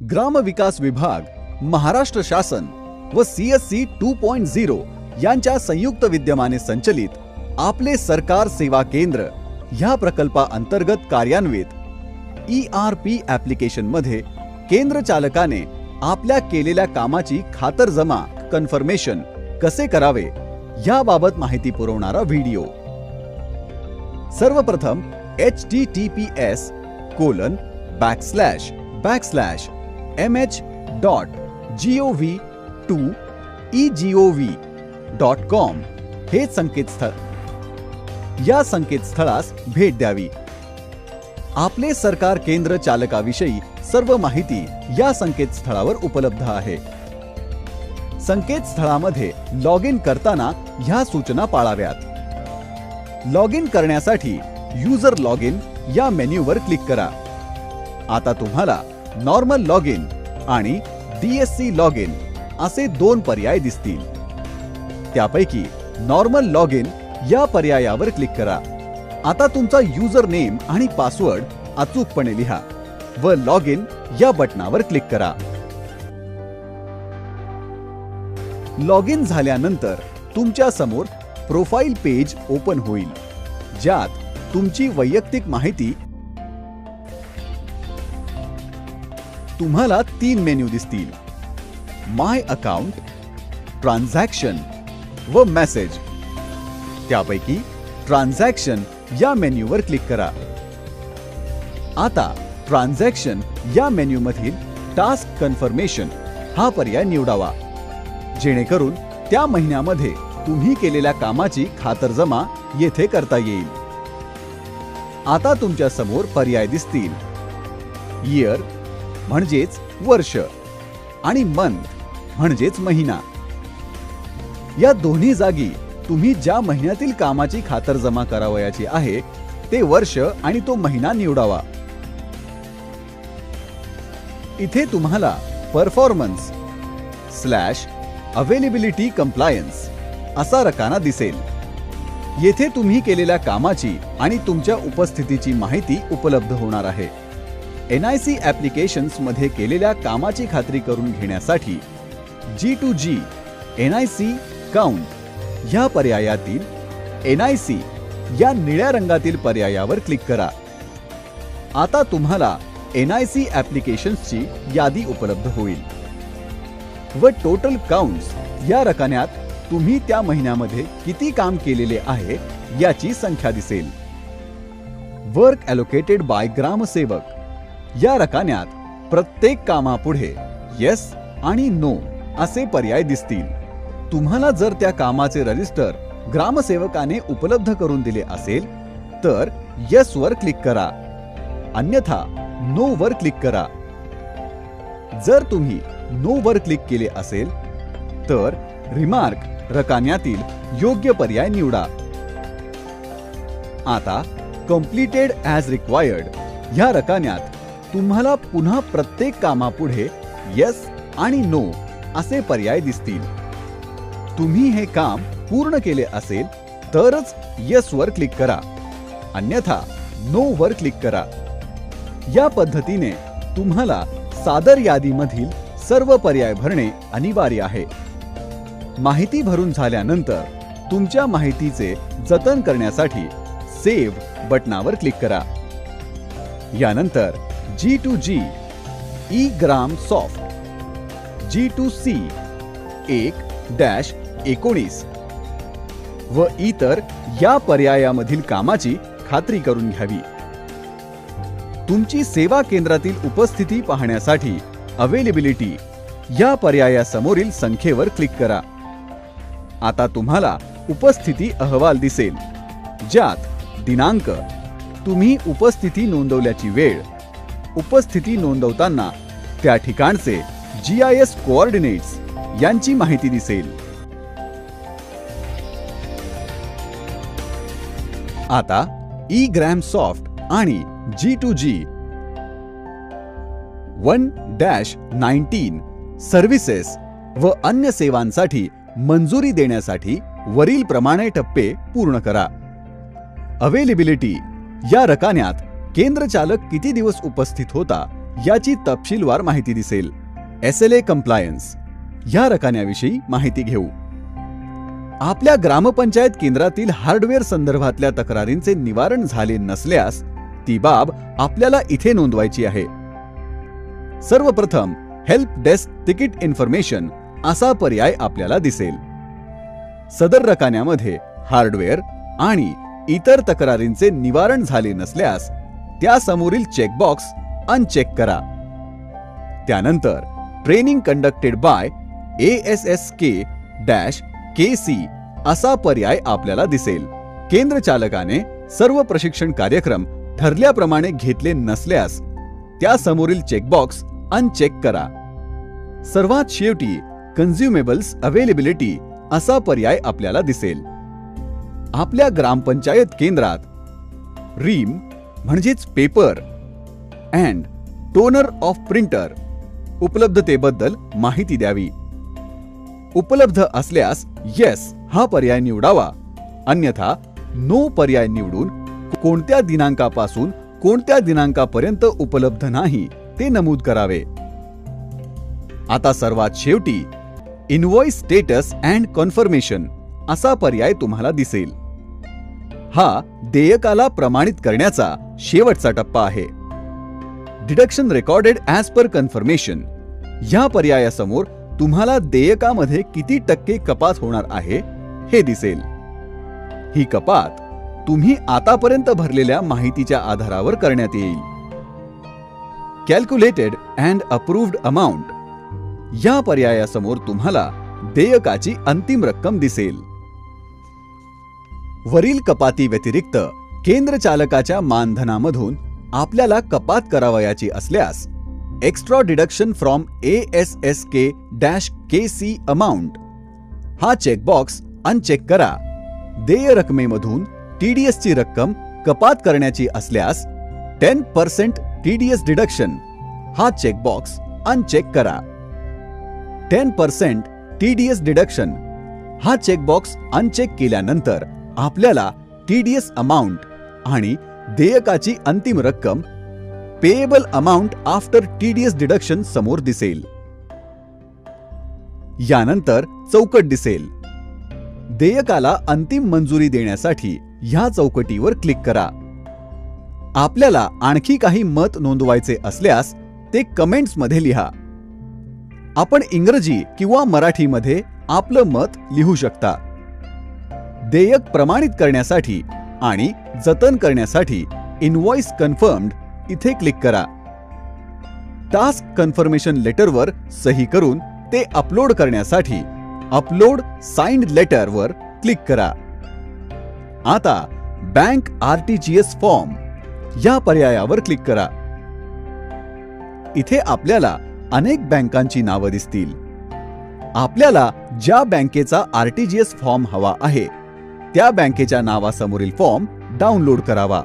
ग्रामविकास विभाग महाराष्ट्र शासन व C S C two point zero यांच्या संयुक्त विद्यमाने संचलित आपले सरकार सेवा केंद्र ह्या प्रकल्पाअंतर्गत कार्यान्वित ई आर पी ॲप्लिकेशनमध्ये केंद्र चालकाने आपल्या केलेल्या कामाची खातरजमा कन्फर्मेशन कसे करावे याबाबत माहिती पुरवणारा व्हिडिओ. सर्वप्रथम H T T P S colon backslash backslash M H dot G O V two E G O V dot com हे संकेतस्थळ. या संकेतस्थळास भेट द्यावी. आपले सरकार केंद्र चालकाविषयी सर्व माहिती या संकेतस्थळावर उपलब्ध आहे. संकेतस्थळामध्ये लॉग इन करताना ह्या सूचना पाळाव्यात. लॉग इन करण्यासाठी युजर लॉग इन या मेन्यूवर क्लिक करा. आता तुम्हाला नॉर्मल लॉग इन आणि डीएससी लॉग इन असे दोन पर्याय दिसतील. त्यापैकी नॉर्मल लॉग इन या पर्यायावर क्लिक करा. आता तुमचा युजर नेम आणि पासवर्ड अचूकपणे लिहा व लॉग इन या बटणावर क्लिक करा. लॉग इन झाल्यानंतर तुमच्यासमोर प्रोफाईल पेज ओपन होईल ज्यात तुमची वैयक्तिक माहिती तुम्हाला तीन मेन्यू दिसतील. माय अकाउंट ट्रान्झॅक्शन व मेसेज. त्यापैकी ट्रान्झॅक्शन या मेन्यूवर क्लिक करा. आता ट्रान्झॅक्शन या मेन्यूमधील टास्क कन्फर्मेशन हा पर्याय निवडावा. जेणेकरून त्या महिन्यामध्ये तुम्ही केलेल्या कामाची खातरजमा येथे करता येईल. आता तुमच्यासमोर पर्याय दिसतील. इयर म्हणजेच वर्ष आणि मंथ म्हणजेच महिना. या दोन्ही जागी तुम्ही ज्या महिन्यातील कामाची खातर जमा करावयाची आहे ते वर्ष आणि तो महिना निवडावा. इथे तुम्हाला परफॉर्मन्स स्लॅश अवेलेबिलिटी कंप्लायन्स असा रकाना दिसेल. येथे तुम्ही केलेल्या कामाची आणि तुमच्या उपस्थितीची माहिती उपलब्ध होणार आहे. एन आय सी ॲप्लिकेशन्समध्ये केलेल्या कामाची खात्री करून घेण्यासाठी G two G N I C count ह्या पर्यायातील एन आय सी या निळ्या रंगातील पर्यायावर क्लिक करा. आता तुम्हाला एन आय सी ॲप्लिकेशन्सची यादी उपलब्ध होईल. व टोटल काउंट्स या रकान्यात तुम्ही त्या महिन्यामध्ये किती काम केलेले आहे याची संख्या दिसेल. वर्क ॲलोकेटेड बाय ग्रामसेवक. या रकान्यात प्रत्येक कामापुढे येस आणि नो असे पर्याय दिसतील. तुम्हाला जर त्या कामाचे रजिस्टर ग्रामसेवकाने उपलब्ध करून दिले असेल तर येस वर क्लिक करा. अन्यथा नो वर क्लिक करा. जर तुम्ही नो वर क्लिक केले असेल तर रिमार्क रकान्यातील योग्य पर्याय निवडा. आता कम्प्लिटेड ॲज रिक्वायर्ड ह्या रकान्यात तुम्हाला पुन्हा प्रत्येक कामापुढे यस आणि नो असे पर्याय दिसतील. तुम्ही हे काम पूर्ण केले असेल तरच यस वर क्लिक करा. अन्यथा नो वर क्लिक करा. या पद्धतीने तुम्हाला सादर यादीमधील सर्व पर्याय भरणे अनिवार्य आहे. माहिती भरून झाल्यानंतर तुमच्या माहितीचे जतन करण्यासाठी सेव्ह बटणावर क्लिक करा. यानंतर G two G e Gram soft G two C एक डॅश एकोणीस. व इतर या पर्यायामधील कामाची खात्री करून घ्यावी. तुमची सेवा केंद्रातील उपस्थिती पाहण्यासाठी अवेलेबिलिटी या पर्यायासमोरील संख्येवर क्लिक करा. आता तुम्हाला उपस्थिती अहवाल दिसेल ज्यात दिनांक तुम्ही उपस्थिती नोंदवल्याची वेळ उपस्थिती नोंदवताना त्या ठिकाणचे जी आय एस कोऑर्डिनेट्स यांची माहिती दिसेल. आता ई ग्रॅम सॉफ्ट आणि G two G one dash nineteen services व अन्य सेवांसाठी मंजुरी देण्यासाठी वरील प्रमाणे टप्पे पूर्ण करा. अवेलेबिलिटी या रकान्यात केंद्र चालक किती दिवस उपस्थित होता याची तपशीलवार माहिती दिसेल. एस एल ए कम्प्लायन्स या रकान्याविषयी माहिती घेऊ. आपल्या ग्रामपंचायत केंद्रातील हार्डवेअर संदर्भातल्या तक्रारींचे निवारण झाले नसल्यास ती बाब आपल्याला इथे नोंदवायची आहे. सर्वप्रथम हेल्प डेस्क तिकीट इन्फॉर्मेशन असा पर्याय आपल्याला दिसेल. सदर रकान्यामध्ये हार्डवेअर आणि इतर तक्रारींचे निवारण झाले नसल्यास त्यासमोरील चेकबॉक्स अनचेक करा. त्यानंतर training conducted by A S S K dash K C असा पर्याय आपल्याला दिसेल. केंद्र चालकाने सर्व प्रशिक्षण कार्यक्रम ठरल्याप्रमाणे घेतले नसल्यास त्यासमोरील चेकबॉक्स अनचेक करा. सर्वात शेवटी कन्झ्युमेबल्स अवेलेबिलिटी असा पर्याय आपल्याला दिसेल. आपल्या ग्रामपंचायत केंद्रात रीम म्हणजेच paper and toner of printer उपलब्धतेबद्दल माहिती द्यावी. उपलब्ध असल्यास येस हा पर्याय निवडावा. अन्यथा नो पर्याय निवडून कोणत्या दिनांकापासून कोणत्या दिनांकापर्यंत उपलब्ध नाही ते नमूद करावे. आता सर्वात शेवटी इनवॉइस स्टेटस अँड कन्फर्मेशन असा पर्याय तुम्हाला दिसेल. हा देयकाला प्रमाणित करण्याचा शेवटचा टप्पा आहे. Deduction recorded as per confirmation. या पर्यायासमोर तुम्हाला देयकामध्ये किती टक्के कपात होणार आहे हे दिसेल. ही कपात तुम्ही आतापर्यंत भरलेल्या माहितीच्या आधारावर करण्यात येईल. कॅल्क्युलेटेड अँड अप्रूव्ड अमाउंट या पर्यायासमोर तुम्हाला देयकाची अंतिम रक्कम दिसेल. वरील कपाती व्यतिरिक्त केंद्र चालकाच्या मानधनामधून आपल्याला कपात करावयाची असल्यास extra deduction from A S S K dash K C amount हा चेकबॉक्स अनचेक करा. देय रकमेमधून टीडीएस ची रक्कम कपात करण्याची असल्यास टेन पर्सेंट टीडीएस डिडक्शन हा चेकबॉक्स अनचेक करा. टेन पर्सेंट टीडीएस डिडक्शन हा चेकबॉक्स अनचेक केल्यानंतर आपल्याला टीडीएस अमाऊंट आणि देयकाची अंतिम रक्कम payable amount after TDS deduction समोर दिसेल. यानंतर चौकट दिसेल. देयकाला अंतिम मंजुरी देण्यासाठी ह्या चौकटीवर क्लिक करा. आपल्याला आणखी काही मत नोंदवायचे असल्यास ते कमेंट्समध्ये लिहा. आपण इंग्रजी किंवा मराठीमध्ये आपलं मत लिहू शकता. देयक प्रमाणित करण्यासाठी आणि जतन करण्यासाठी इनव्हॉइस कन्फर्म्ड इथे क्लिक करा. टास्क कन्फर्मेशन लेटरवर सही करून ते अपलोड करण्यासाठी अपलोड साइंड लेटरवर क्लिक करा. आता बँक आरटीजीएस फॉर्म या पर्यायावर क्लिक करा. इथे आपल्याला अनेक बँकांची नावं दिसतील. आपल्याला ज्या बँकेचा आरटीजीएस फॉर्म हवा आहे त्या बँकेच्या नावासमोरील फॉर्म डाउनलोड करावा.